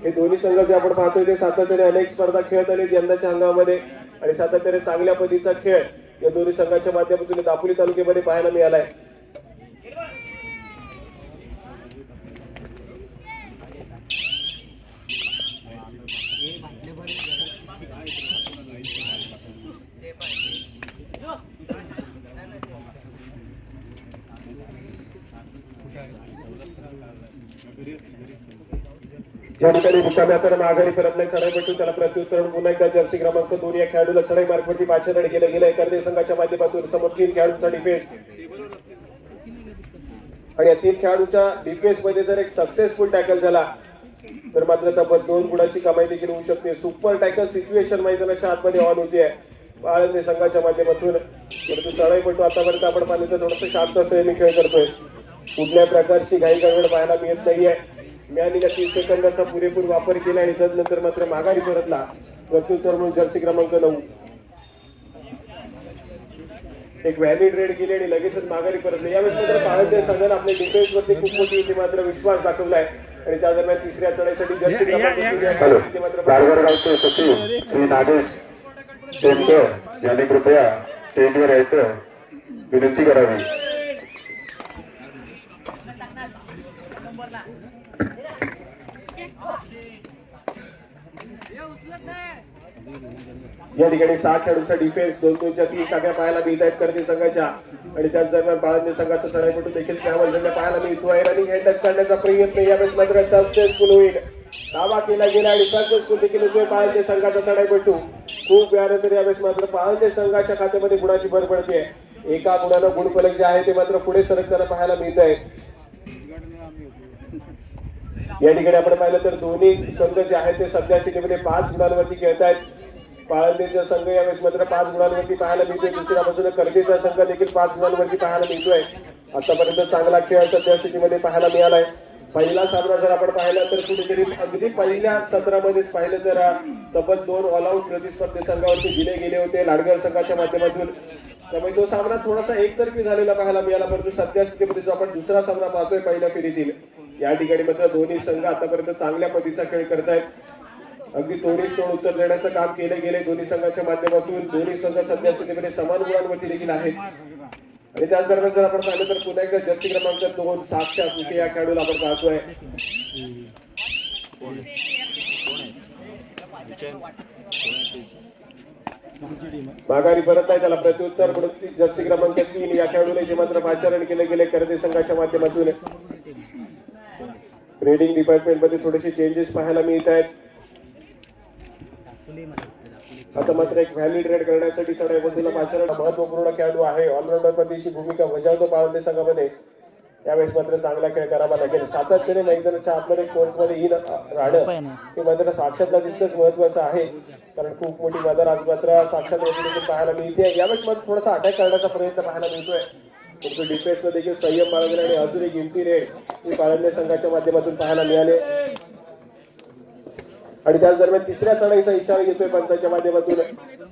हे दोन्ही संघ जे आपण पाहतोय ते सातत्याने अनेक स्पर्धा खेळत आले यंदाच्या हंगामध्ये आणि सातत्याने चांगल्या पद्धतीचा खेळ या दोन्ही संघाच्या माध्यमातून दापोली तालुक्यामध्ये पाहायला मिळालाय. या ठिकाणी रिकाम्या तर माघारी चढाई भेटून त्याला प्रत्युत्तर पुन्हा एकदा जर्सी क्रमांक दोन या खेळाडूला चढाई मार्गवरती पाचशे रन गेले गेले. कर्दे संघाच्या माध्यमातून समोर तीन खेळाडूंचा डिफेन्स आणि या तीन खेळाडूच्या डिफेन्समध्ये जर एक सक्सेसफुल टॅकल झाला तर मात्र तब्बल दोन गुणाची कमाई देखील होऊ शकते. सुपर टॅकल सिच्युएशन मैदानाच्या आतमध्ये ऑन होती आहे. आळंदी संघाच्या माध्यमातून परंतु चढाई चढाईपट्टू आतापर्यंत आपण पाहिलं तर थोडंसं शांत संयमी खेळ करतोय. कुठल्या प्रकारची घाई गडबड पाहायला मिळत नाहीये. मिळालेल्या तीस सेकंदाचा पुरेपूर वापर केला आणि तदनंतर मात्र माघारी परतला. प्रत्युत्तर म्हणून जर्सी क्रमांक नऊ. एक व्हॅलिड रेड केली आणि लगेचच माघारी परतले. यावेळेस मात्र पाळंदे संघाने आपल्या डिफेन्स वरती खूप मोठी होती मात्र विश्वास दाखवलाय. आणि त्या दरम्यान तिसऱ्या चढाईसाठी जर्सी तीन मात्र बारगड गावचे सचिव श्री नागेश टेमकर यांनी कृपया स्टेजवर यायचं. विनंती करावी. या ठिकाणी सहा खेळाडूंचा डिफेन्स दोन दोनच्या तीन शाख्या पाहायला मिळत आहेत कर्दी संघाच्या. आणि त्याच दरम्यान बाळांनी संघाचा चढाईपटू देखील त्यावर झाल्या पाहायला मिळतो आहे. रनिंग हँडच करण्याचा प्रयत्न यावेळेस मात्र सक्सेसफुल होईल. दावा केला गेला आणि सक्सेसफुल देखील होतोय बाळंदे संघाचा चढाईपटू खूप वेळा यावेळेस मात्र बाळंदे संघाच्या खात्यामध्ये गुणाची भर पडते. एका गुणानं गुणफलक जे आहे ते मात्र पुढे सरकताना पाहायला मिळत आहे. या ठिकाणी आपण पाहिलं तर दोन्ही संघ जे आहेत ते सध्या स्थितीमध्ये पाच गुणांवरती खेळत आहेत पाळंदेचा संघ यावेळेस मात्र पाच गुणांवरती पाहायला मिळतोय. दुसऱ्या बाजूला कर्दीचा संघ देखील पाच गुणांवरती पाहायला मिळतोय. आतापर्यंत चांगला खेळ सध्या स्थितीमध्ये पाहायला मिळालाय. पहिला सामना जर आपण पाहिला तर कुठेतरी अगदी पहिल्या सत्रामध्येच पाहिलं तर तब्बल दोन ऑल आऊट प्रतिस्पर्धी संघावरती दिले गेले होते लाडगर संघाच्या माध्यमातून. त्यामुळे तो सामना थोडासा एकतर्फी झालेला पाहायला मिळाला परंतु सध्या स्थितीमध्ये जो आपण दुसरा सामना पाहतोय पहिल्या फेरीतील या ठिकाणी मात्र दोन्ही संघ आतापर्यंत चांगल्या पद्धतीचा खेळ करतायत. अगदी तोडी तोड उत्तर देण्याचं काम केले गेले. दोन्ही संघाच्या माध्यमातून दोन्ही संघ सध्या स्थितीमध्ये समान गुणांवरती देखील आहेत. आणि त्याच दरम्यान जर आपण पाहिलं तर पुन्हा एकदा जर्सी क्रमांक दोन सातच्या कुठे या खेळाडूला आपण पाहतोय. माघारी परत आहे त्याला प्रत्युत्तर म्हणून जर्सी क्रमांक तीन या खेळाडूने जे मात्र पाचारण केले गेले करते संघाच्या माध्यमातून. रेडिंग डिपार्टमेंटमध्ये थोडेसे चेंजेस पाहायला मिळत आहेत. आता मात्र एक व्हॅलिड रेड करण्यासाठी चढाई बाजूला पाचारण महत्त्वपूर्ण खेळाडू आहे. ऑलराऊंडर पद्धतीची भूमिका बजावतो पाळंदे संघामध्ये त्यावेळेस मात्र चांगला खेळ करावा लागेल. सातत्याने मैदानाच्या आतमध्ये कोर्टमध्ये येईल राहणं हे मात्र साक्षातला तितकंच महत्वाचं आहे. कारण खूप मोठी मैदान आज मात्र साक्षात पाहायला मिळते. यावेळेस मात्र थोडासा अटॅक करण्याचा प्रयत्न पाहायला मिळतोय. परंतु डिफेन्समध्ये देखील संयम बाळगले आणि अजून एक गिमती रेड ही पाळंदे संघाच्या माध्यमातून पाहायला मिळाले. आणि त्याच दरम्यान तिसऱ्या चढाईचा इशारा घेतोय पंचांच्या माध्यमातून.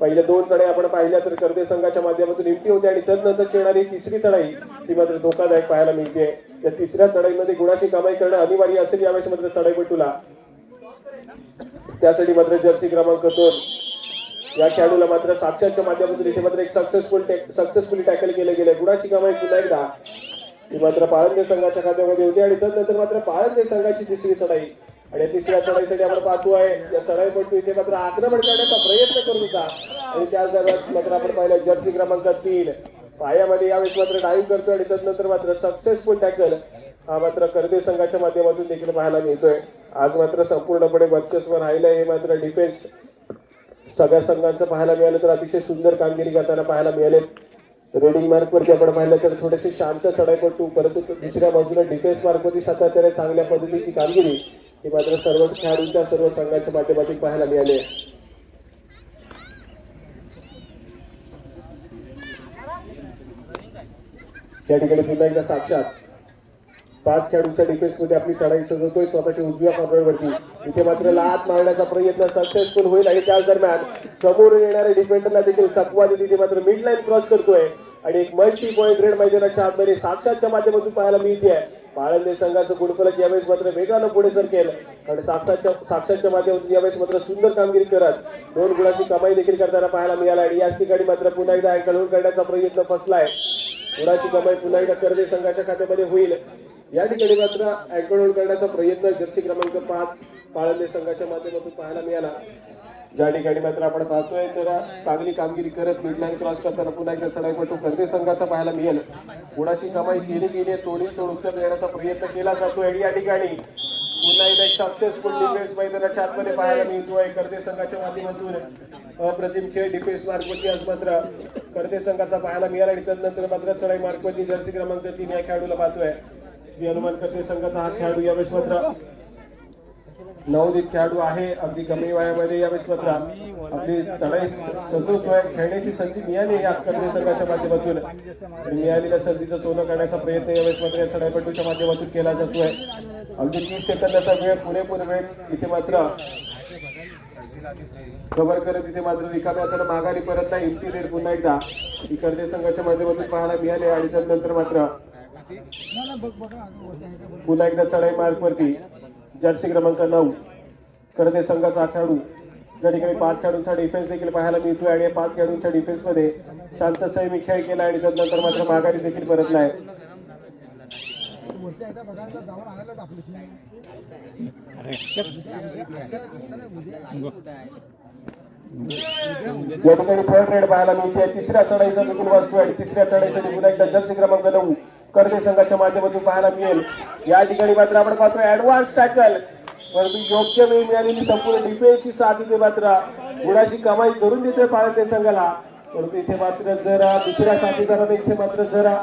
पहिल्या दोन चढाई आपण पाहिल्या तर कर्दे संघाच्या माध्यमातून इमटी होते आणि तदनंतर येणारी तिसरी चढाई ती मात्र धोकादायक पाहायला मिळते. त्या तिसऱ्या चढाईमध्ये गुणाची कमाई करणं अनिवार्य असेल यावेळेस मात्र चढाईपटूला त्यासाठी मात्र जर्सी क्रमांक दोन. या खेळाडूला मात्र साक्षाच्या माध्यमातून इथे मात्र एक सक्सेसफुल सक्सेसफुली टॅकल केलं गेलं गुणाची कमाई पुन्हा एकदा. ती मात्र पाळंदे संघाच्या खात्यामध्ये होती आणि तदनंतर मात्र पाळंदे संघाची तिसरी चढाई. आणि तिसऱ्या चढाईसाठी आपण पाहतोय या चढाईपटू इथे मात्र आक्रमण करण्याचा प्रयत्न करत होता आणि त्याच दरम्यान मात्र आपण पाहिलं जर्सी क्रमांक तीन. पायामध्ये यावेळेस मात्र डाईव्ह करतोय आणि त्यानंतर मात्र सक्सेसफुल टॅकल हा मात्र कर्दे संघाच्या माध्यमातून देखील पाहायला मिळतोय. आज मात्र संपूर्णपणे वर्चस्व राहिलंय हे मात्र डिफेन्स सगळ्या संघांचं पाहायला मिळालं तर अतिशय सुंदर कामगिरी करताना पाहायला मिळाले रेडिंग मार्कवरती आपण पाहिलं तर थोडेसे शांत चढाईपटू परंतु दुसऱ्या बाजूला डिफेन्स मार्कवरती सातत्याने चांगल्या पद्धतीची कामगिरी ही मात्र सर्व खेळाडूंच्या सर्व संघाच्या माध्यमातून पाहायला मिळाले. त्या ठिकाणी पुन्हा एकदा साक्षात पाच खेळाडूंच्या डिफेन्समध्ये आपली चढाई सजवतोय स्वतःच्या उजव्या कॉर्नरवरती इथे मात्र लात मारण्याचा प्रयत्न सक्सेसफुल होईल आणि त्याच दरम्यान समोर येणाऱ्या डिफेंडरला देखील चकवा दिली मात्र मिड लाईन क्रॉस करतोय. आणि एक मल्टी पॉईंट रेड मैदानाच्या आतमध्ये साक्षातच्या माध्यमातून पाहायला मिळते. पाळंदे संघाचं गुणफलक यावेळेस मात्र वेगानं पुढे सरकेल. कारण साक्षातच्या साक्षातच्या माध्यमातून यावेळेस मात्र सुंदर कामगिरी करत दोन गुणाची कमाई देखील करताना पाहायला मिळाला आणि याच ठिकाणी मात्र पुन्हा एकदा अँकलहून करण्याचा प्रयत्न फसलाय. गुणाची कमाई पुन्हा एकदा करदे संघाच्या खात्यामध्ये होईल. या ठिकाणी मात्र अँकलहून करण्याचा प्रयत्न जर्सी क्रमांक पाच पाळंदे संघाच्या माध्यमातून पाहायला मिळाला. ज्या ठिकाणी मात्र आपण पाहतोय तर चांगली कामगिरी करत मिडलाईन क्रॉस करताना पुन्हा एकदा चढाईपटू कर्दे संघाचा पाहायला मिळेल. कुणाची कमाई केली गेली तोडी सोड उत्तर देण्याचा प्रयत्न केला जातोय. आणि या ठिकाणी पुन्हा एकदा सक्सेसफुल डिफेन्स मैदानाच्या आतमध्ये पाहायला मिळतोय. करते संघाच्या माध्यमातून अप्रतिम खेळ डिफेन्स मार्कवरती आज मात्र करते संघाचा पाहायला मिळाला आणि त्यानंतर मात्र चढाई मार्कवरती जर्सी क्रमांक तीन या खेळाडूला पाहतोय. श्री हनुमान करते संघाचा हा खेळाडू यावेळेस मात्र नवोदित खेळाडू आहे अगदी कमी वयामध्ये या मात्र आपली चढाई सतत खेळण्याची संधी मिळाली या कर्जे संघाच्या माध्यमातून. मिळालेल्या संधीचं सोनं करण्याचा प्रयत्न यावेळेस मात्र या चढाईपटूच्या माध्यमातून केला जातोय. अगदी तीस सेकंदाचा वेळ पुरेपूर वेळ इथे मात्र कव्हर करत इथे मात्र रिकाम्या हाताने माघारी परत नाही इंटिरियर रेड पुन्हा एकदा. ही कर्जे संघाच्या माध्यमातून पाहायला मिळाले आणि त्यानंतर मात्र पुन्हा एकदा चढाई मार्ग वरती जर्सी क्रमांक नऊ. करते संघाचा खेळाडू. ज्या ठिकाणी पाच खेळाडूंचा डिफेन्स देखील पाहायला मिळतोय आणि या पाच खेळाडूंच्या डिफेन्समध्ये शांत संयमी खेळ केला आणि त्यानंतर मात्र माघारी देखील परत नाही या ठिकाणी थर्ड रेड पाहायला मिळते तिसऱ्या चढाईचा देखील वाचतोय आणि तिसऱ्या चढाईचा पुन्हा एकदा जर्सी क्रमांक नऊ. करते संघाच्या माध्यमातून पाहायला मिळेल. या ठिकाणी मात्र आपण पाहतोय ऍडव्हान्स टॅकल परंतु योग्य वेळ मिळालेली संपूर्ण डिफेन्सची साथ इथे मात्र गुणाची कमाई करून देतोय पाळते संघाला. परंतु इथे मात्र जरा दुसऱ्या साथीदाराने इथे मात्र जरा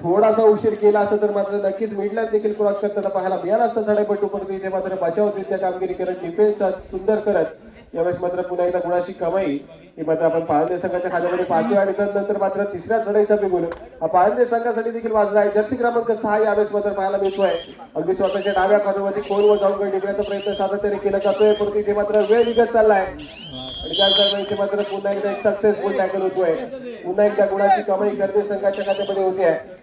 थोडासा उशीर केला असता तर मात्र नक्कीच मिडलँड देखील क्रॉस करताना पाहायला मिळाला असता चढाईपट्टू परंतु इथे मात्र बचावरीत्या कामगिरी करत डिफेन्स सुंदर करत यावेळेस मात्र पुन्हा एकदा गुणाची कमाई ही मात्र आपण पाळंदे संघाच्या खात्यामध्ये पाहतोय आणि त्यानंतर मात्र तिसऱ्या चढाईचा बिगुल हा पाळंदे संघासाठी देखील वाजला आहे. जर्सी क्रमांक सहा यावेळेस मात्र पाहायला मिळतोय. अगदी स्वतःच्या डाव्या कॉर्नरमध्ये खोलवर जाऊन काही निघण्याचा प्रयत्न सातत्याने केला जातोय. परंतु इथे मात्र वेळ निघत चाललाय. आणि त्याच इथे मात्र पुन्हा एकदा एक सक्सेसफुल टॅकल होतोय. पुन्हा एकदा गुणाची कमाई गर्दे संघाच्या खात्यामध्ये होती. आहे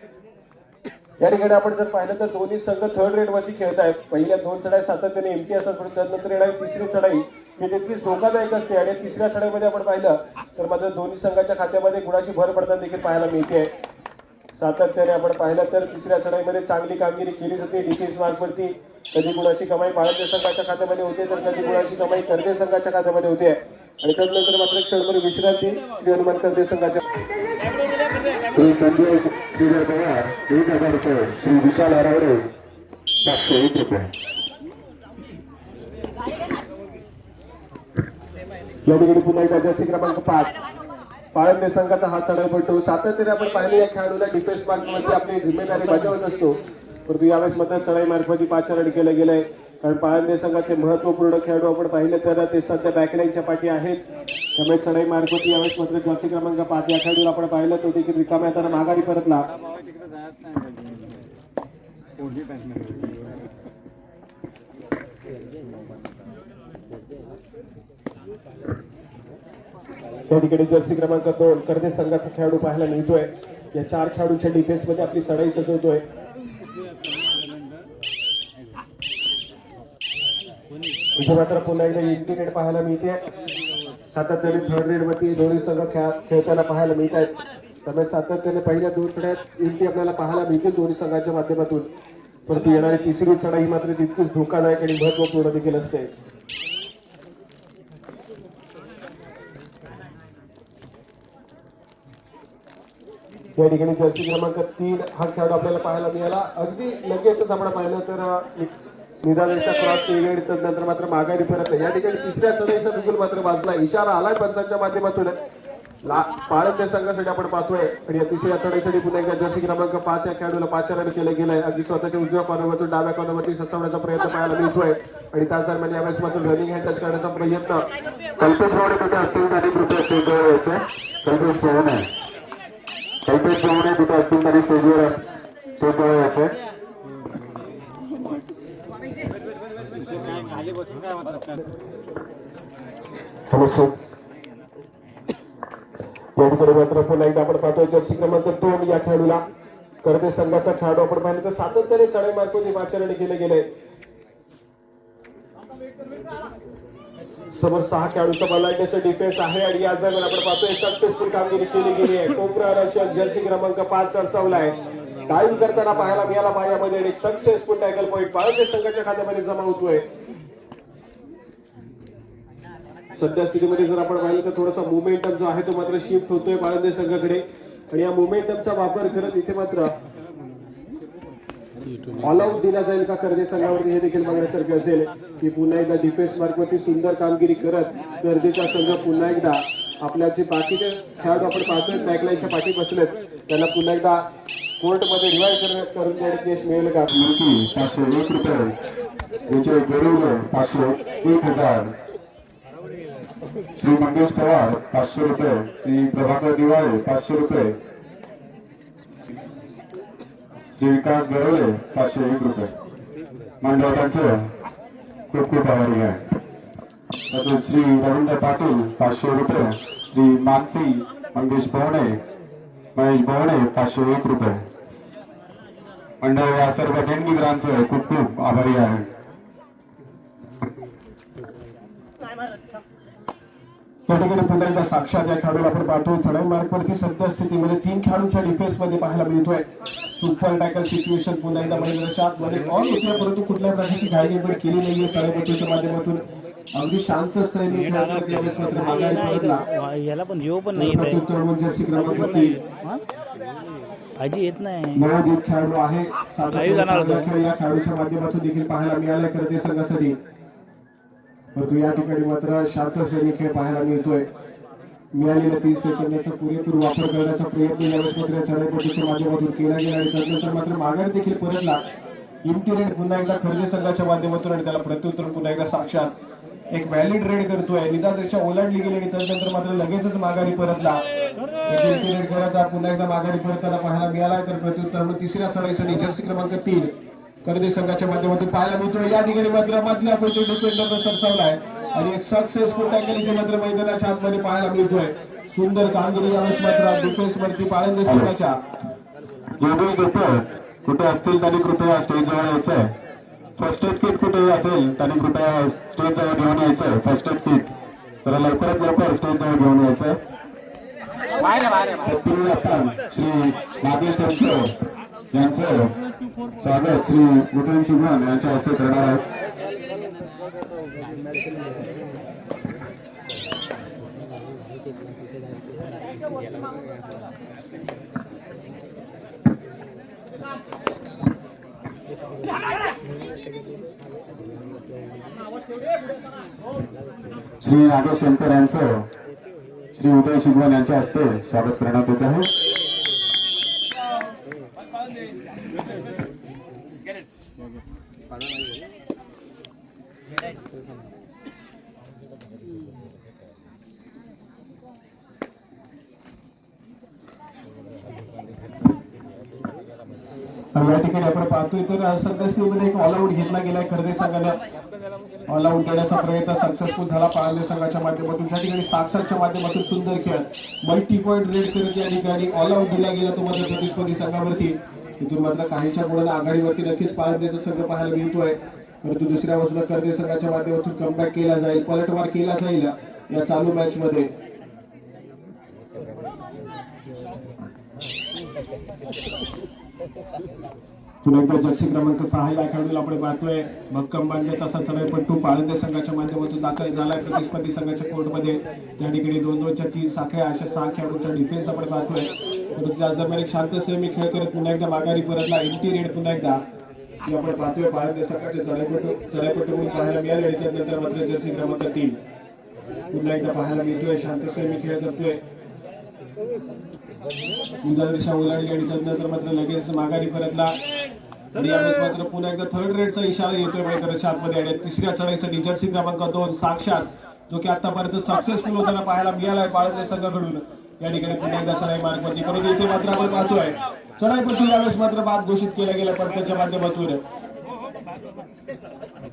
या ठिकाणी आपण जर पाहिलं तर दोन्ही संघ थर्ड रेड वरती खेळत आहेत पहिल्या दोन चढाई सातत्याने एमटी असतात पण त्यानंतर येणारी तिसरी चढाई ही तितकीच धोकादायक असते. आणि तिसऱ्या चढाईमध्ये आपण पाहिलं तर मात्र दोन्ही संघाच्या खात्यामध्ये गुणाची भर पडताना देखील पाहायला मिळते. सातत्याने आपण पाहिलं तर तिसऱ्या चढाईमध्ये चांगली कामगिरी केली जाते डिफेन्स मार्कवरती कधी गुणाची कमाई पाळंदे संघाच्या खात्यामध्ये होते तर कधी गुणाची कमाई कर्दे संघाच्या खात्यामध्ये होते. आणि त्यानंतर मात्र क्षणभर विश्रांती श्री हनुमान कर्दे संघाच्या श्री संजय श्रीधर पवार एक हजार रुपये. श्री विशाल हरावडे सातशे एक रुपये. या ठिकाणी पुन्हा एकदा जर्सी क्रमांक पाच. पाळंदे संघाचा हा पडतो सातत्याने आपण पाहिले या खेळाडूला डिफेन्स मार्कमध्ये आपली जिम्मेदारी बजावत असतो. परंतु यावेळेस मात्र चढाई मार्फत पाचारण केलं गेलंय. कारण पाळंदे संघाचे महत्त्वपूर्ण खेळाडू आपण पाहिले तर ते सध्या बॅकलाईनच्या पाठी आहेत. त्यामुळे चढाई मार्फत यावेळेस मात्र जर्सी क्रमांक पाच या खेळाडूला आपण पाहिलं तो देखील रिकाम्या हाताने माघारी परतला. त्या ठिकाणी जर्सी क्रमांक दोन कर्जे संघाचा खेळाडू पाहायला मिळतोय. या चार खेळाडूच्या डिफेन्समध्ये आपली चढाई सजवतोय. इथे मात्र पुन्हा एकदा इंडिकेट पाहायला मिळते. सातत्याने थर्ड रेडमध्ये दोन्ही संघ खेळ खेळताना पाहायला मिळत आहेत त्यामुळे सातत्याने पहिल्या दोन चढ्यात इंटी आपल्याला पाहायला मिळते दोन्ही संघाच्या माध्यमातून. परंतु येणारी तिसरी चढाई मात्र तितकीच धोकादायक आणि महत्त्वपूर्ण देखील असते. या ठिकाणी जर्सी क्रमांक तीन हा खेळाडू आपल्याला पाहायला मिळाला. अगदी लगेचच आपण पाहिलं तर एक निदानेशा क्रॉस केली आणि मात्र माघारी परत या ठिकाणी तिसऱ्या चढाईचा देखील मात्र वाजला इशारा आलाय पंचांच्या माध्यमातून. ला पाळंदे संघासाठी आपण पाहतोय. आणि अतिशय तिसऱ्या पुन्हा एकदा जर्सी क्रमांक पाच या खेळाडूला पाच रन केलं गेलंय अगदी स्वतःच्या उजव्या कॉर्नरमधून डाव्या कॉर्नरवरती सचवण्याचा प्रयत्न पाहायला मिळतोय. आणि त्याच दरम्यान यावेळेस मात्र रनिंग हँड टच करण्याचा प्रयत्न. कल्पेश पवणे कुठे असतील? तरी कृपया स्टेज जवळ कल्पेश पवणे कुठे असतील तरी स्टेजवर स्टेज जवळ यायचे हॅलो या ठिकाणी मात्र पुन्हा एकदा आपण पाहतोय जर्सी क्रमांक दोन या खेळाडूला करते संघाचा खेळाडू आपण पाहिले तर सातत्याने चढाई मार्फत वाचनाने केले गेले. समोर सहा खेळाडूचा बलाढ्याचा डिफेन्स आहे आणि याच दरम्यान आपण पाहतोय सक्सेसफुल कामगिरी केली गेली आहे. कोपरा जर्सी क्रमांक पाच सरसावलाय टाइम करताना पाहायला मिळाला पायामध्ये आणि सक्सेसफुल टॅकल पॉईंट पाळंदे संघाच्या खात्यामध्ये जमा होतोय. सध्या स्थितीमध्ये जर आपण पाहिलं तर थोडासा मोमेंटम जो आहे तो मात्र शिफ्ट होतोय बाळंदे संघाकडे. आणि या मोमेंटमचा वापर करत इथे मात्र ऑल आउट दिला जाईल का कर्जे संघावरती? हे देखील बघण्यासारखे असेल की पुन्हा एकदा डिफेन्स मार्कवरती सुंदर कामगिरी करत कर्जेचा संघ पुन्हा एकदा आपल्या जे बाकीचे खेळाडू आपण पाहतोय बॅकलाईनच्या पाठी बसलेत. त्यांना पुन्हा एकदा कोर्टमध्ये रिवाईव्ह करून देण्यात यश मिळेल का? पाचशे एक रुपये. विजय गरुड पाचशे एक हजार. श्री मंगेश पवार पाचशे रुपये. श्री प्रभाकर दिवाळे पाचशे रुपये. श्री विकास गरवले पाचशे एक रुपये. मंडळ खूप खूप आभारी आहे. तसेच श्री रवींद्र पाटील पाचशे रुपये श्री मानसी मंगेश भवणे महेश भवणे पाचशे एक रुपये. मंडळ या सर्व देणगीदारांचे खूप खूप आभारी आहे. या ठिकाणी पुन्हा एकदा साक्षात या खेळाडूला आपण पाहतोय? चढाई मार्कवरती सध्या स्थितीमध्ये तीन खेळाडूंच्या डिफेन्समध्ये पाहायला मिळतोय. सुपर टॅकल सिच्युएशन पुन्हा एकदा महिन्याच्या आतमध्ये ऑन होते परंतु कुठल्याही प्रकारची घाई गडबड केली नाहीये चढाईपट्टीच्या माध्यमातून. अगदी शांत सैनिक खेळ करत यावेळेस मात्र माघारी परतला याला पण येऊ पण नाही येत आहे. प्रत्युत्तर म्हणून जर्सी क्रमांक तीन? आजी येत. नाही. नवोदित खेळाडू आहे. खेळ या खेळाडूच्या माध्यमातून देखील पाहायला मिळालाय. करते संघासाठी परंतु या ठिकाणी मात्र शांत सैनिक खेळ पाहायला मिळतोय. मिळालेल्या तीस सेकंदाचा पुरेपूर वापर करण्याचा प्रयत्न यावेळेस मात्र या चढाईपट्टीच्या माध्यमातून केला गेला आणि त्यानंतर मात्र माघारी देखील परतला. इम्टिरेट पुन्हा एकदा खरेदी संघाच्या माध्यमातून आणि त्याला प्रत्युत्तर पुन्हा एकदा साक्षात. एक व्हॅलिड रेड करतोय. निदादृष्ट्या ओलांडली गेली आणि त्यानंतर मात्र लगेचच माघारी परतला. एक रेड करत पुन्हा एकदा माघारी परताना पाहायला मिळाला तर प्रत्युत्तर म्हणून तिसऱ्या चढाईसाठी जर्सी क्रमांक तीन. कर्दे संघाच्या माध्यमातून पाहायला मिळतोय या ठिकाणी मात्र मधल्या पैकी डिफेंडर सरसावलाय आणि एक सक्सेसफुल टॅकल इथे मात्र मैदानाच्या आतमध्ये पाहायला मिळतोय. सुंदर कामगिरी यावेळेस मात्र डिफेन्स वरती पाळंदे संघाच्या योगेश देपर कुठे असतील त्यांनी कृपया स्टेज जवळ यायचंय. फर्स्ट एड किट कुठे असेल त्यांनी कृपया स्टेज जवळ घेऊन यायचंय. फर्स्ट एड किट तर लवकरात लवकर स्टेज जवळ घेऊन यायचंय. श्री नागेश टेमकर यांचं स्वागत श्री विपिन शुभन यांच्या हस्ते करणार आहोत. श्री नागेश टेमकर यांचं श्री उदय शिगवण यांच्या हस्ते स्वागत करण्यात येत आहे. या ठिकाणी आपण पाहतोय तर सध्या स्थितीमध्ये एक ऑलआउट घेतला गेलाय खरेदी संघाने. ऑलआउट देण्याचा प्रयत्न सक्सेसफुल झाला. पाळणे संघाच्या माध्यमातून ज्या ठिकाणी साक्षातच्या माध्यमातून सुंदर खेळ मल्टी पॉईंट रेड करत या ठिकाणी ऑलआउट दिला गेला तो मात्र प्रतिस्पर्धी संघावरती. तिथून मात्र काहीशा गुणांना आघाडीवरती नक्कीच पाळण्याचा संघ पाहायला मिळतोय. परंतु दुसऱ्या बाजूला कर्दे संघाच्या माध्यमातून कमबॅक केला जाईल पलटवार केला जाईल या चालू मॅच मध्ये. पुन्हा एकदा जर्सी क्रमांक सहा या खेळाडूला आपण पाहतोय. भक्कम बांधण्याचा असा चढाईपट्टू पाळंदे संघाच्या माध्यमातून दाखल झालाय. प्रतिस्पर्धी संघाच्या कोर्टमध्ये त्या ठिकाणी दोन दोनच्या तीन साखळ्या अशा सहा खेळाडूंचा डिफेन्स आपण पाहतोय. परंतु त्याच दरम्यान एक शांत सेमी खेळ करत पुन्हा एकदा माघारी परतला. एंटी रेड पुन्हा एकदा. ती आपण पाहतोय. पाळंदे संघाचे चढाईपट्टू चढाईपट्टू म्हणून पाहायला मिळाले आणि त्यानंतर मात्र जर्सी क्रमांक तीन. पुन्हा एकदा पाहायला मिळतोय. शांत सेमी खेळ करतोय. उदार दिशा ओलांडली आणि त्यानंतर मात्र लगेच माघारी परतला. आणि यावेळेस मात्र पुन्हा एकदा थर्ड रेडचा इशारा येतोय मैदानाच्या आतमध्ये आणि तिसऱ्या चढाईसाठी जर्सी क्रमांक दोन साक्षात जो की आतापर्यंत सक्सेसफुल होताना पाहायला मिळालाय पाळणे संघाकडून या ठिकाणी पुन्हा एकदा चढाई मार्गवरती परंतु इथे मात्र आपण पाहतोय चढाईपट्टू यावेळेस मात्र बाद घोषित केला गेला पण माध्यमातून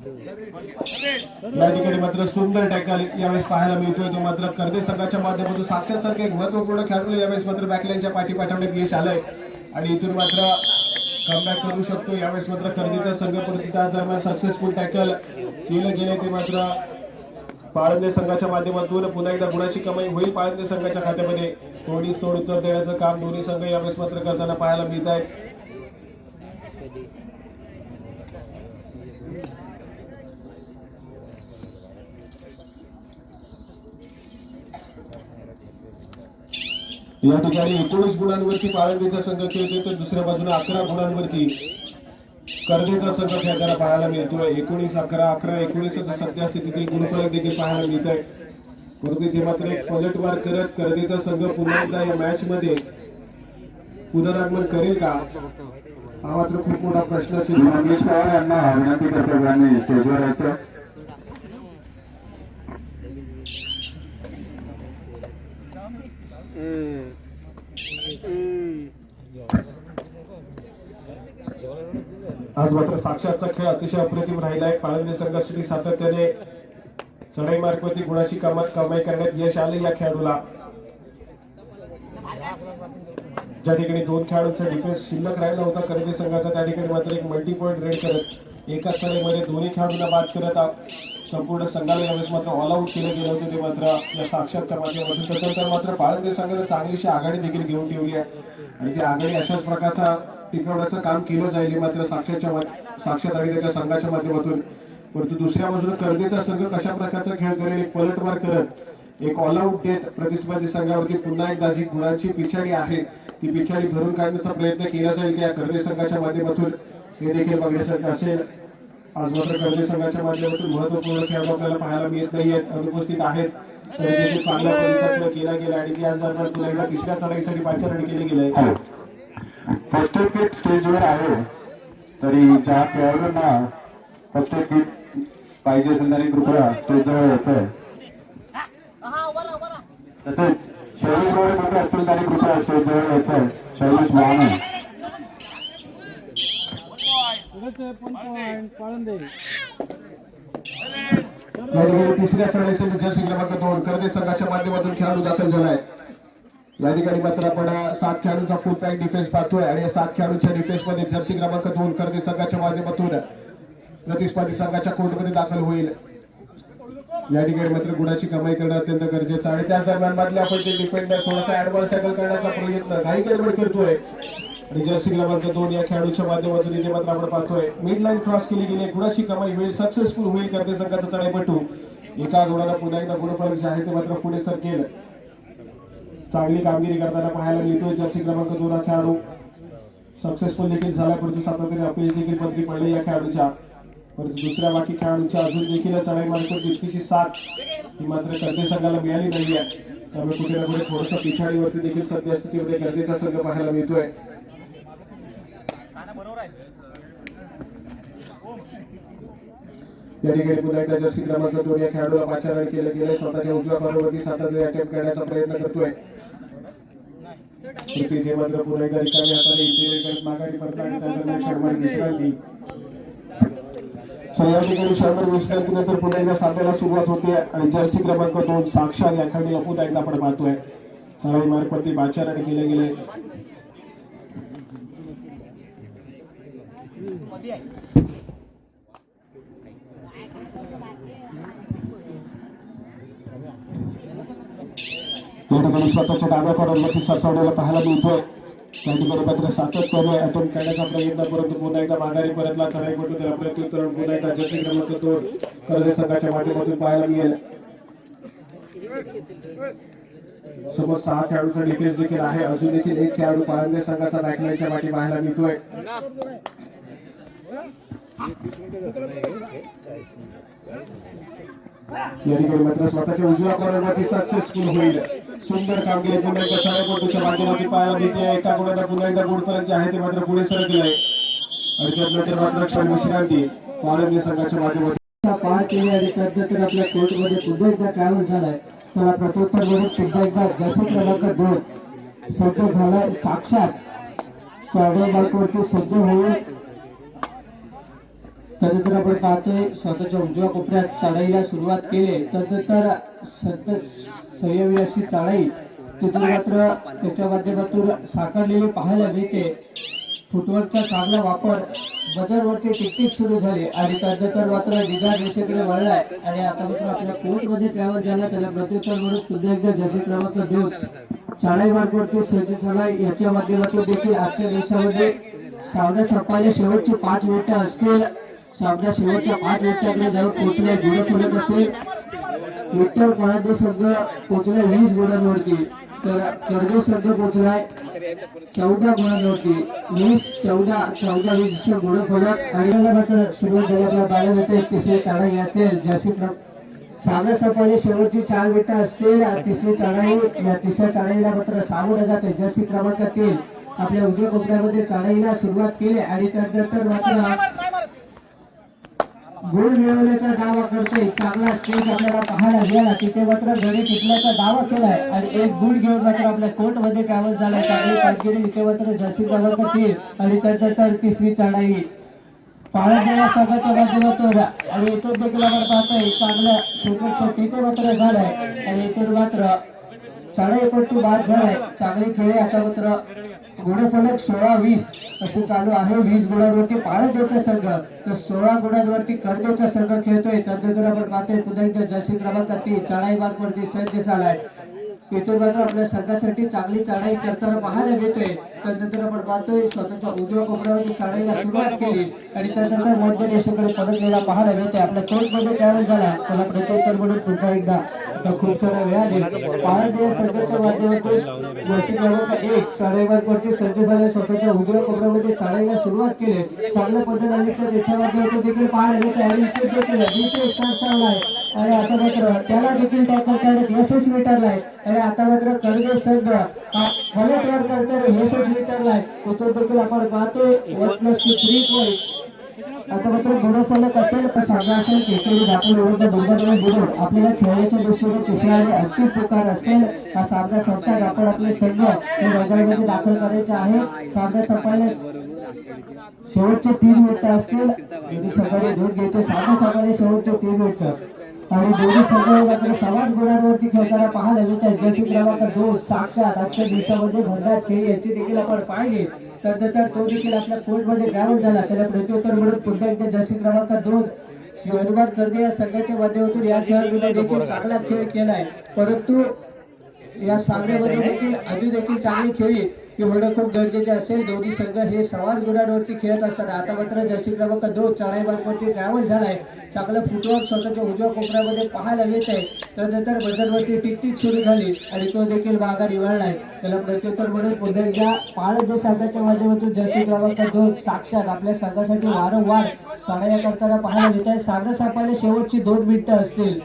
या ठिकाणी मात्र सुंदर टॅकल यावेळेस पाहायला मिळतोय. तो मात्र कर्दे संघाच्या माध्यमातून साक्षात सारखे एक महत्त्वपूर्ण खेळाडू यावेळेस मात्र बॅकलाईनच्या पाठी पाठवण्यात यश आलंय. आणि इथून मात्र कमबॅक करू शकतो. यावेळेस मात्र कर्दीचा संघ प्रतिता त्या दरम्यान सक्सेसफुल टॅकल केलं गेलं ते मात्र पाळंदे संघाच्या माध्यमातून पुन्हा एकदा गुणाची कमाई होईल पाळंदे संघाच्या खात्यामध्ये. तोडीस तोड उत्तर देण्याचं काम दोन्ही संघ यावेळेस मात्र करताना पाहायला मिळत आहेत. या ठिकाणी एकोणीस गुणांवरती पाळंदेचा संघ खेळतोय तर दुसऱ्या बाजूला अकरा गुणांवरती कर्देचा संघ खेळताना पाहायला मिळतोय. एकोणीस अकरा अकरा एकोणीसचा सध्या स्थितीतील गुणफलक देखील पाहायला मिळतोय. परंतु इथे मात्र एक पलटवार करत कर्देचा संघ पुन्हा एकदा या मॅच मध्ये पुनरागमन करेल का? हा मात्र खूप मोठा प्रश्न असेल पवार यांना विनंती करतो स्टेजवर यायचं. आज मात्र साक्षातचा खेळ अतिशय अप्रतिम राहिलाय पाळंदे संघासाठी सातत्याने चढाई मार्गवरती गुणाची कमात कमाई करण्यात यश आले या खेळाडूला. ज्या ठिकाणी दोन खेळाडूंचा डिफेन्स शिल्लक राहिला होता कर्दे संघाचा त्या ठिकाणी मात्र एक मल्टी पॉईंट रेड करत एकाच चढाईमध्ये दोन्ही खेळाडूंना बाद करत संपूर्ण संघाला यावेळेस मात्र ऑल आऊट केलं गेलं होतं. ते मात्र या साक्षातच्या माध्यमातून त्यानंतर मात्र पाळंदे संघाने चांगलीशी आघाडी देखील घेऊन ठेवली आहे. आणि ती आघाडी अशाच प्रकारचा टिकवण्याचं काम केलं जाईल हे मात्र साक्षातच्या साक्षात आणि त्याच्या संघाच्या माध्यमातून. परंतु दुसऱ्या बाजूला कर्देचा संघ कशा प्रकारचा खेळ करेल एक पलटवार करत एक ऑल आऊट देत प्रतिस्पर्धी संघावरती पुन्हा एकदा जी गुणांची पिछाडी आहे ती पिछाडी भरून काढण्याचा प्रयत्न केला जाईल त्या कर्दे संघाच्या माध्यमातून. हे देखील बघण्यासारखं असेल. आज मात्र कर्दे संघाच्या माध्यमातून महत्त्वपूर्ण खेळाडू आपल्याला पाहायला मिळत नाहीयेत अनुपस्थित आहेत. तरी देखील चांगला प्रयत्न केला गेला आणि त्याच दरम्यान पुन्हा एकदा तिसऱ्या चढाईसाठी पाचारण केले गेले फर्स्ट एड किट स्टेजवर आहे. तरी ज्या खेळाडूंना फर्स्ट एड किट पाहिजे असेल त्यांनी कृपया स्टेजजवळ यायचं आहे. तसेच शैलेश गोळे मोठे असतील त्यांनी कृपया स्टेजजवळ यायचं आहे. शैलेश मोहन या तिसऱ्या चढाईसाठी जर्सी क्रमांक दोन. कर्दे संघाच्या माध्यमातून खेळाडू दाखल झालाय. या ठिकाणी मात्र आपण सात खेळाडूंचा फुल पॅक डिफेन्स पाहतोय आणि या सात खेळाडूंच्या डिफेन्समध्ये जर्सी क्रमांक दोन कर्दे संघाच्या माध्यमातून प्रतिस्पर्धी संघाच्या कोर्टमध्ये दाखल होईल. या ठिकाणी मात्र गुणाची कमाई करणं अत्यंत गरजेचं आहे. आणि त्याच दरम्यान मधले आपण ते डिफेंडर थोडासा ऍडव्हान्स टॅकल करण्याचा प्रयत्न काही गडबड करतोय. आणि जर्सी क्रमांक दोन या खेळाडूच्या माध्यमातून इथे मात्र आपण पाहतोय मिड लाईन क्रॉस केली गेली आहे. गुणाची कमाई होईल सक्सेसफुल होईल करते संघाचा चढाईपटू? एका गुणाला पुन्हा एकदा गुणफलक जे आहे ते मात्र पुढे सरकेल. चांगली कामगिरी करताना पाहायला मिळतोय जर्सी क्रमांक दोन हा खेळाडू. सक्सेसफुल देखील झाला परंतु सातत्याने अपयश देखील पदरी पडले या खेळाडूच्या. परंतु दुसऱ्या बाकी खेळाडूंच्या अजून देखील या चढाई मार्फत तितकीशी साथ ही मात्र कर्ते संघाला मिळाली नाहीये. त्यामुळे कुठे ना कुठे थोडस पिछाडीवरती देखील सध्या स्थितीमध्ये कर्तेचा संघ पाहायला मिळतोय. या ठिकाणी पुन्हा एकदा जर्सी क्रमांक दोन या खेळाडूला पाचारण केलं गेलंय. स्वतःच्या उजव्या पार्वती सातत्याने अटेम्प्ट करण्याचा प्रयत्न करतोय. तिथे मात्र पुन्हा एकदा रिकामी हाताने इंटिरियर माघारी परतला आणि त्या विश्रांती. So, या ठिकाणी शर्मर विश्रांतीनंतर पुन्हा एकदा सामन्याला सुरुवात होते आणि जर्सी क्रमांक दोन साक्षात या खेळाडूला पुन्हा एकदा आपण पाहतोय चढाई मार्गवरती पाचारण केले गेले या ठिकाणी स्वतःच्या डाव्या कॉर्नरवरती सरसावलेला पाहायला मिळतोय. त्या ठिकाणी मात्र सातत्याने अटेम्प्ट करण्याचा प्रयत्न परंतु पुन्हा एकदा माघारी परतला. चढाई पटू त्याला प्रत्युत्तर पुन्हा एकदा जर्सी क्रमांक दोन कर्ज संघाच्या माध्यमातून पाहायला मिळेल. समोर सहा खेळाडूचा डिफेन्स देखील आहे. अजून देखील एक खेळाडू पाळंदे संघाचा बॅकलाईनच्या पाठी पाहायला मिळतोय. या ठिकाणी मात्र स्वतःच्या उजव्या कॉर्नरवरती सक्सेसफुल होईल. सुंदर कामगिरी पुन्हा एकदा छायापटूच्या माध्यमातून पाहायला मिळते. एका गुणाला पुन्हा एकदा गुणफलक आहे ते मात्र पुढे सरकले आहे. आणि त्यानंतर मात्र क्षण विश्रांती. पाळंदी संघाच्या माध्यमातून. पार केली आणि त्यानंतर आपल्या कोर्टमध्ये पुन्हा एकदा ट्रॅव्हल झालाय. त्याला प्रत्युत्तर म्हणून पुन्हा एकदा जसं क्रमांक दोन. सज्ज झालाय साक्षात. स्टॅडियम मार्कवरती सज्ज होईल. तदनंतर आपण पाहतोय स्वतःच्या उजव्या कोपऱ्यात चढाईला सुरुवात केली. तदनंतर संत संयमी अशी चढाई तिथून मात्र त्याच्या माध्यमातून साकारलेली पाहायला मिळते. फुटवर्कचा चांगला वापर बजारवरती टिकटिक सुरू झाली आणि तदनंतर मात्र निधार रेषेकडे वळलाय. आणि आता मात्र आपल्या कोर्टमध्ये ट्रॅव्हल झाला त्याला प्रत्युत्तर म्हणून पुन्हा एकदा जसे क्रमांक देऊन चाळाई मार्गवरती सज्ज झाला. याच्या माध्यमातून देखील आजच्या दिवसामध्ये सावड्या संपायला शेवटची पाच मिनिटं असतील. सामना शेवटच्या पाच मिनिटांकडे जाऊन पोहोचले गुण फुलत असेल. उत्तर कोणाचे संघ पोहोचलाय वीस गुणांवरती. तर कर्गे संघ पोहोचलाय चौदा गुणांवरती. वीस चौदा चौदा वीस असे गुण फलक. आणि सुरुवात झाली आपल्या बाळा होते तिसरी चढाई असेल. जास्ती सामना संपाने शेवटची चार मिनिटं असतील. तिसरी चढाई या तिसऱ्या चढाईला मात्र सामोरं जाते जास्ती क्रमांक तीन आपल्या उद्योग कोपऱ्यामध्ये चढाईला सुरुवात केली. आणि त्यानंतर मात्र गोल मिळवण्याचा दावा करतोय. चांगला स्टेज आपल्याला पाहायला मिळाला. तिथे मात्र गडी टिकल्याचा दावा केलाय. आणि एक गुण घेऊन मात्र आपल्या कोर्टमध्ये ट्रॅव्हल झालाय चांगली कामगिरी इथे मात्र जास्ती क्रमांक तीन आणि त्यानंतर तिसरी चढाई. पाळत या संघाच्या माध्यमातून आणि इथून देखील आपण पाहतोय चांगलं क्षेत्र तिथे मात्र झालाय. आणि इथून मात्र चढाईपट्टू बाद झालाय. चांगले खेळ आता मात्र गुणफलक सोळा वीस असे चालू आहे. वीस गुणांवरती पाळदेचा संघ. तर सोळा गुणांवरती कडदेचा संघ खेळतोय. त्यानंतर आपण पाहतोय पुन्हा एकदा जशी क्रमांक तीन चढाई मार्गवरती सज्ज झालाय. इथून मात्र आपल्या संघासाठी चांगली चढाई करताना पाहायला मिळतोय. त्यानंतर आपण पाहतोय स्वतःच्या उजव्या कोपऱ्यावरती चढायला सुरुवात केली आणि त्यानंतर मध्य रेषेकडे परतलेला पाहायला मिळतोय आपल्या तोंडमध्ये तयार झाला. त्याला प्रत्युत्तर म्हणून पुन्हा एकदा आता खूप साऱ्या वेळाने पाळदेय संघाच्या माध्यमातून वर्षी क्रमांक एक चढाईवरती सज्ज झाले. स्वतःच्या उजव्या कोपऱ्यामध्ये चढायला सुरुवात केली. चांगल्या पद्धतीने तर त्याच्या माध्यमातून देखील पाहायला मिळते आणि इथे देखील इथे सरसावलाय आणि आता मात्र त्याला देखील टॅकल करण्यात यशस्वी ठरलाय आणि आता मात्र कर्ज संघ हा पलटवार करताना यशस्वी ठरलाय तो देखील आपण पाहतो one plus two three point आता मात्र गुणफलक असेल तर सामना असेल केकेडी दाखल विरुद्ध दोघांना बुडून आपल्याला खेळण्याच्या दृष्टीने तिसरा आणि अंतिम प्रकार असेल हा सामना संपतात आपण आपले संघ मैदानामध्ये दाखल करायचे आहे सामना संपायला शेवटचे तीन मिनिटं असतील सकाळी दूध घ्यायचे सामना सकाळी शेवटचे तीन मिनिटं आणि दोन्ही संघ समान गुणांवरती खेळताना पाहायला मिळत जसे क्रमांक दोन साक्षात आजच्या दिवसामध्ये भरदार खेळ याची देखील आपण पाहिली. तर तो देखील आपल्या कोर्टमध्ये ट्रॅव्हल झाला. त्याला प्रत्युत्तर म्हणून पुन्हा एकदा जसे क्रमांक दोन. श्री हनुमान कर्जे या संघाच्या माध्यमातून या खेळाडूने देखील चांगला खेळ केलाय. परंतु या सामन्यामध्ये देखील अजून देखील चांगली खेळी ही होणं खूप गरजेचे असेल दोन्ही संघ हे सवार गुणांवरती खेळत असतात. आता मात्र जर्सी क्रमांक दोन चढाई मार्गवरती ट्रॅव्हल झालाय. चांगलं फुटवर्क स्वतःच्या उजव्या कोपऱ्यामध्ये पाहायला मिळत आहे त्यानंतर बजरवरती टिकटिक सुरू झाली आणि तो देखील मागा निवडलाय त्याला प्रत्युत्तर म्हणून पुन्हा एकदा पाळदो संघाच्या माध्यमातून जर्सी क्रमांक दोन साक्षात आपल्या संघासाठी वारंवार सामना करताना पाहायला मिळत आहे सामना संपायला शेवटची दोन मिनिटं असतील.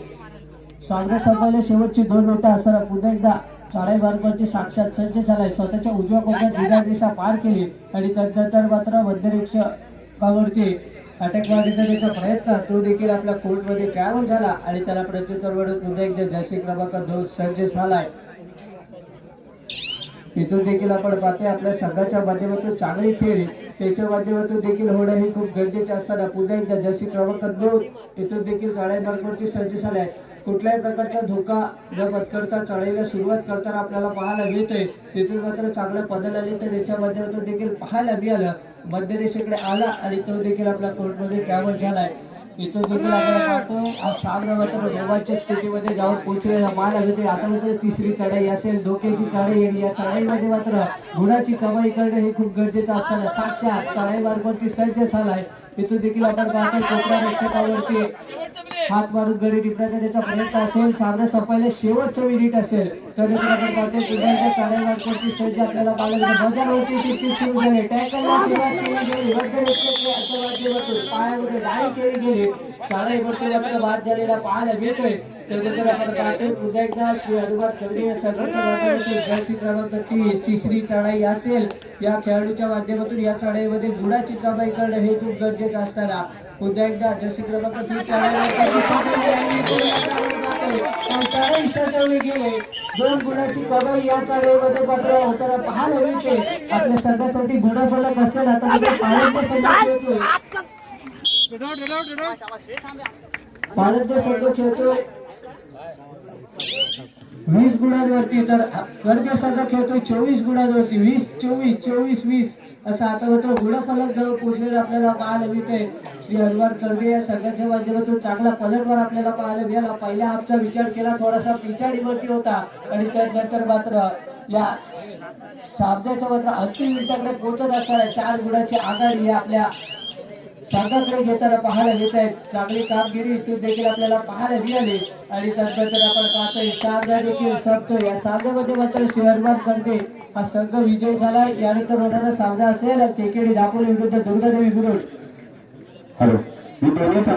सामना संपायला शेवटची दोन मिनिटं असताना पुन्हा एकदा चढाई साक्षात सज्ज झालाय. स्वतःच्या उजव्या कोपऱ्यात दिशा दिशा पार केली आणि त्यानंतर मात्र मध्यरीक्षकावरती अटॅक मारण्याचा प्रयत्न. तो देखील आपल्या कोर्टमध्ये ट्रॅव्हल झाला आणि त्याला प्रत्युत्तर म्हणून पुन्हा एकदा जशी क्रमांक दोन सज्ज झालाय. इथून देखील आपण पाहतोय आपल्या संघाच्या माध्यमातून चांगली खेळ त्याच्या माध्यमातून देखील होणं हे खूप गरजेचे असताना पुन्हा एकदा जशी क्रमांक दोन इथून देखील चढाई मार्गावरती सज्ज झालाय. कुठल्याही प्रकारचा धोका न पत्करता चढाईला सुरुवात करताना आपल्याला पाहायला मिळतोय. तिथून मात्र चांगलं पदल आली तर त्याच्या माध्यमातून देखील पाहायला मिळालं. मध्य रेषेकडे आला आणि तो देखील आपल्या कोर्टमध्ये ट्रॅव्हल झालाय. इथून देखील आपण पाहतो आज सामना मात्र रोमांचक स्थितीमध्ये जाऊन पोहोचलेला मान आले आता मात्र तिसरी चढाई असेल. धोक्याची चढाई आणि या चढाईमध्ये मात्र गुणाची कमाई करणे हे खूप गरजेचं असताना साक्षात चढाई मार्फत सज्ज झालाय. इथून देखील आपण पाहतो कोपरा रक्षकावरती हात मारून गडी टिपण्याचा त्याचा प्रयत्न असेल सामना संपायला शेवटच्या मिनिट असेल. तर सज्ज आपल्याला पाहायला बजारवरती टिकटिक सुरू झाले. टॅकलला सुरुवात केली गेली. मध्य पायामध्ये डाय केली गेली. चारही मात्र बाद झालेला पाहायला मिळतोय. त्यानंतर आपण पाहतोय पुन्हा एकदा श्री हनुमान संघाच्या माध्यमातून जर्सी क्रमांक तीन तिसरी चढाई असेल. या खेळाडूच्या माध्यमातून या चढाईमध्ये गुणाची कमाई करणं हे खूप गरजेचं असताना पुन्हा एकदा जर्सी क्रमांक तीन चढाई सजवले गेले. दोन गुणाची कमाई या चढाईमध्ये मात्र होताना पाहायला मिळते. आपल्या संघासाठी गुणफलक असेल आता पाहण्याचा संघ पालकचा संघ खेळतो वीस गुणांवरती तर गर्दे संघ खेळतोय चोवीस गुणांवरती. वीस चोवीस चोवीस वीस. असं आता मात्र गुणफलक जवळ पोहोचलेलं आपल्याला पाहायला मिळतंय. श्री हनुमान कर्दे या संघाच्या माध्यमातून चांगला पलटवार आपल्याला पाहायला मिळाला. पहिल्या हाफचा विचार केला थोडासा पिछाडीवरती होता. आणि त्यानंतर मात्र या सामन्याच्या मात्र अंतिम मिनिटाकडे पोहोचत असणाऱ्या चार गुणाची आघाडी आपल्या संघाकडे घेताना पाहायला मिळत आहेत. चांगली कामगिरी इथून देखील आपल्याला पाहायला मिळाली. आणि त्यानंतर आपण पाहतोय सामना देखील संपतोय. या सामन्यामध्ये मात्र शहरमान करते हा संघ विजय झाला यानंतर होणारा सामना असेल. केकेडी दापोली विरुद्ध दुर्गादेवी विरुद्ध. हॅलो. मी